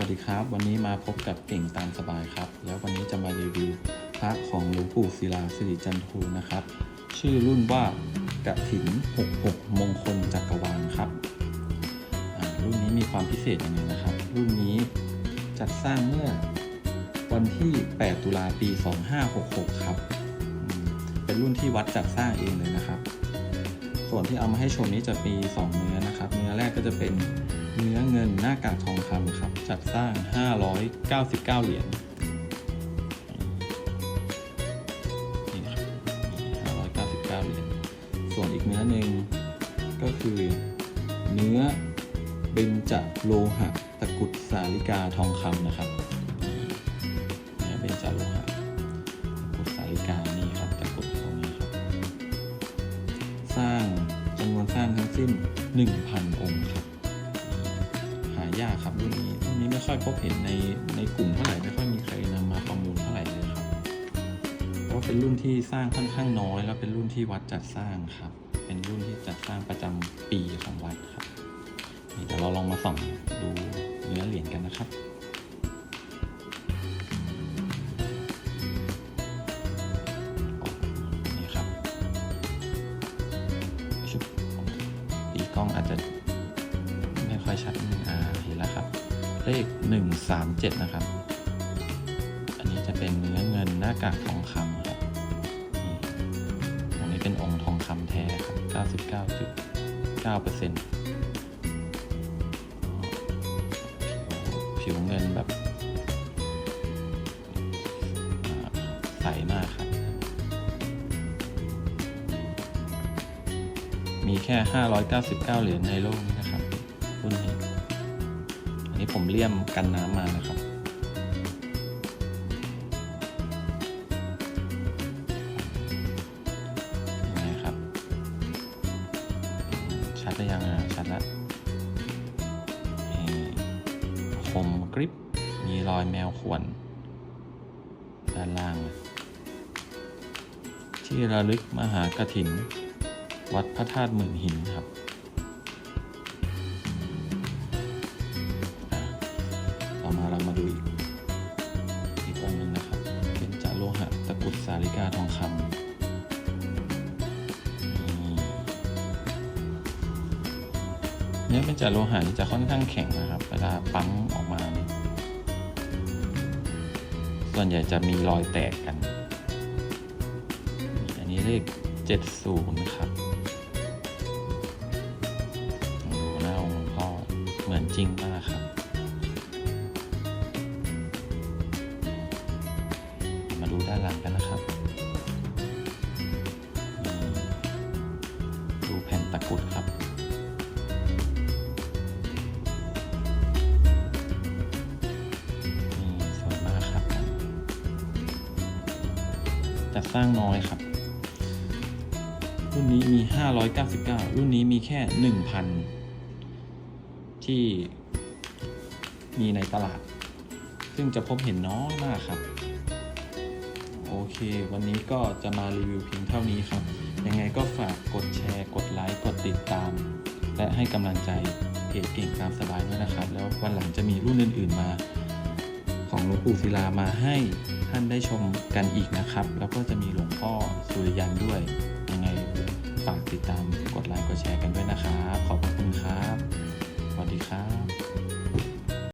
วัสดีครับ วันนี้มาพบกับเก่งตามสบายครับ แล้ววันนี้จะมารีวิวพระของหลวงปู่ศิลาสิริจันทูนะครับ ชื่อรุ่นว่ากระถิน 66 มงคลจักรวาลครับรุ่นนี้มีความพิเศษยังไงนะครับ รุ่นนี้จัดสร้างเมื่อวันที่ 8 ตุลาปี 2566 ครับ เป็นรุ่นที่วัดจัดสร้างเองเลยนะครับ ส่วนที่เอามาให้ชมนี้จะมี 2 เนื้อนะครับ เนื้อแรกก็จะเป็น เนื้อเงินหน้ากากทองคำครับ จัดสร้าง 599 เหรียญนี่นะครับ599 เหรียญ ส่วนอีกเนื้อหนึ่งก็คือเนื้อเบญจโลหะตะกุดสาลิกาทองคำนะครับเนื้อเบญจโลหะตะกุดสาลิกานี่ครับตะกุดตรงนี้ครับ สร้างจำนวนสร้างทั้งสิ้น 1,000 องค์ครับายากครับรุ่นนี้รุ่นนี้ไม่ค่อยพบเห็นในในกลุ่มเท่าไหร่ไม่ค่อยมีใครนำมาประมูลเท่าไหร่เลยครับ เพราะเป็นรุ่นที่สร้างค่อนข้างน้อย แล้วเป็นรุ่นที่วัดจัดสร้างครับ เป็นรุ่นที่จัดสร้างประจำปีของวัดครับนี่เดี๋ยวเราลองมาส่องดูเนื้อเหรียญกันนะครับนี่ครับชุบตีกล้องอาจจะไม่ค่อยชัดนิดนึง เห็นแล้วครับ เลขหนึ่งสามเจ็ดนะครับ อันนี้จะเป็นเนื้อเงินหน้ากากทองคำครับอันนี้เป็นองค์ทองคำแท้ครับเก้าสิบเก้าจุดเก้าเปอร์เซ็นต์ผิวเงินแบบใสมากครับ มีแค่ 599 เหรียญในโลกนี้นะครับรุ่นนี้ นนี้ผมเลี่ยมกันน้ำมานะครับยังไงครับ ชัดหรือยังอะชัดแล้วนี่คมกริปมีรอยแมวข่วน ด้านล่าง ที่ระลึกมหากถิน วัดพระธาตุหมื่นหินครับ ตะกรุดสาลิกาทองคำนี่เนื้อเป็นจาโลหะนี่จะค่อนข้างแข็งนะครับ เวลาปั๊มออกมานี่ส่วนใหญ่จะมีรอยแตกกัน อันนี้เลข 70 ครับดูหน้าองค์หลวงพ่อเหมือนจริงมากครับมาดูด้านหลังกันนะ จัดสร้างน้อยครับ รุ่นนี้มี 599 รุ่นนี้มีแค่ 1,000 ที่มีในตลาด ซึ่งจะพบเห็นน้อยมากครับ โอเค วันนี้ก็จะมารีวิวเพียงเท่านี้ครับ ยังไงก็ฝากกดแชร์ กดไลค์ กดติดตาม และให้กำลังใจเพจเก่งตามสบายด้วยนะครับ แล้ววันหลังจะมีรุ่นอื่น ๆมา ของหลวงปู่ศิลามาให้ ท่านได้ชมกันอีกนะครับ แล้วก็จะมีหลวงพ่อสุริยันด้วย ยังไงฝากติดตามกดไลค์กดแชร์กันด้วยนะครับ ขอบคุณครับ สวัสดีครับ